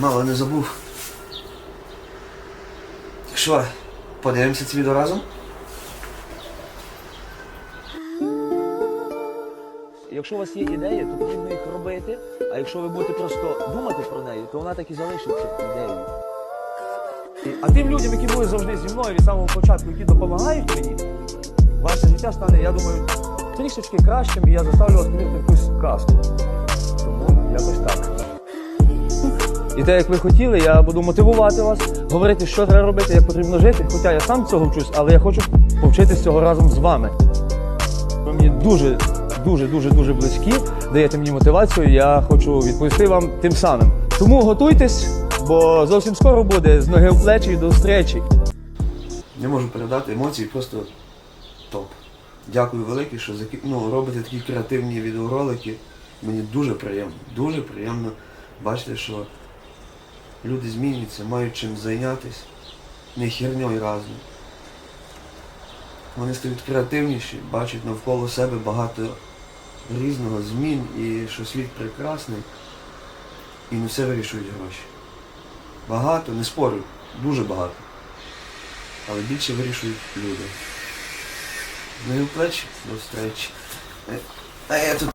Мало не забув. Що, подивимося це відео разом? Якщо у вас є ідеї, то потрібно їх робити. А якщо ви будете просто думати про неї, то вона так і залишиться ідеєю. А тим людям, які були завжди зі мною від самого початку, які допомагають мені, ваше життя стане, я думаю, трішечки кращим, і я заставлю вас повірити І те, як ви хотіли, я буду мотивувати вас, говорити, що треба робити, як потрібно жити. Хоча я сам цього вчусь, але я хочу повчитись цього разом з вами. Ви мені дуже, дуже, дуже, дуже близькі, даєте мені мотивацію. Я хочу відповісти вам тим самим. Тому готуйтесь, бо зовсім скоро буде з ноги в плечі і до зустрічі. Не можу передати емоції, просто топ. Дякую велике, що заки- ну, робите такі креативні відеоролики. Мені дуже приємно, дуже приємно бачити, що люди змінюються, мають чим зайнятися, не херньою разом. Вони стають креативніші, бачать навколо себе багато різного змін і що світ прекрасний. І не все вирішують гроші. Багато, не спорю, дуже багато але більше вирішують люди. Ну і плечі до встречі. Е, А я тут